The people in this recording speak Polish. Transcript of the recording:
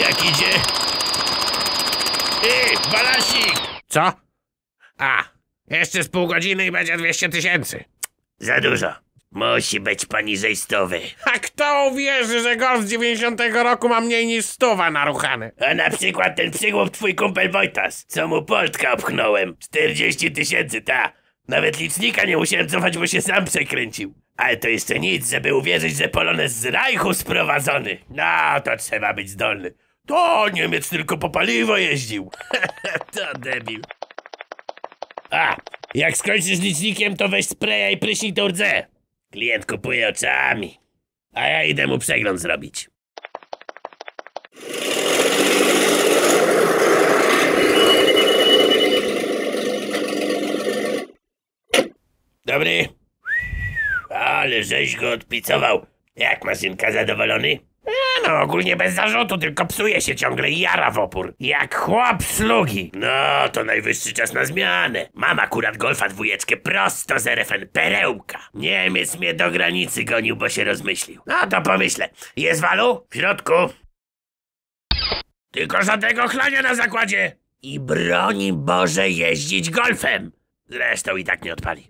jak idzie? Ej, balasik! Co? A, jeszcze z pół godziny i będzie 200 tysięcy. Za dużo. Musi być poniżej stówy. A kto uwierzy, że golf z 90 roku ma mniej niż stuwa naruchany? A na przykład ten przygłup twój kumpel Wojtas, co mu Poltka obchnąłem. 40 tysięcy, ta. Nawet licznika nie musiałem cofać, bo się sam przekręcił. Ale to jeszcze nic, żeby uwierzyć, że Polones z Reichu sprowadzony. No, to trzeba być zdolny. To Niemiec tylko po paliwo jeździł. to debil. A, jak skończysz licznikiem, to weź spraya i pryśnij tą rdze. Klient kupuje oczami. A ja idę mu przegląd zrobić. Dobry. Ale żeś go odpicował. Jak maszynka zadowolony? E, no ogólnie bez zarzutu, tylko psuje się ciągle i jara w opór. Jak chłop sługi. No, to najwyższy czas na zmianę. Mam akurat golfa dwójeczkę prosto z RFN perełka. Niemiec mnie do granicy gonił, bo się rozmyślił. No to pomyślę. Jest walu? W środku. Tylko żadnego chlania na zakładzie. I broni Boże jeździć golfem. Zresztą i tak nie odpali.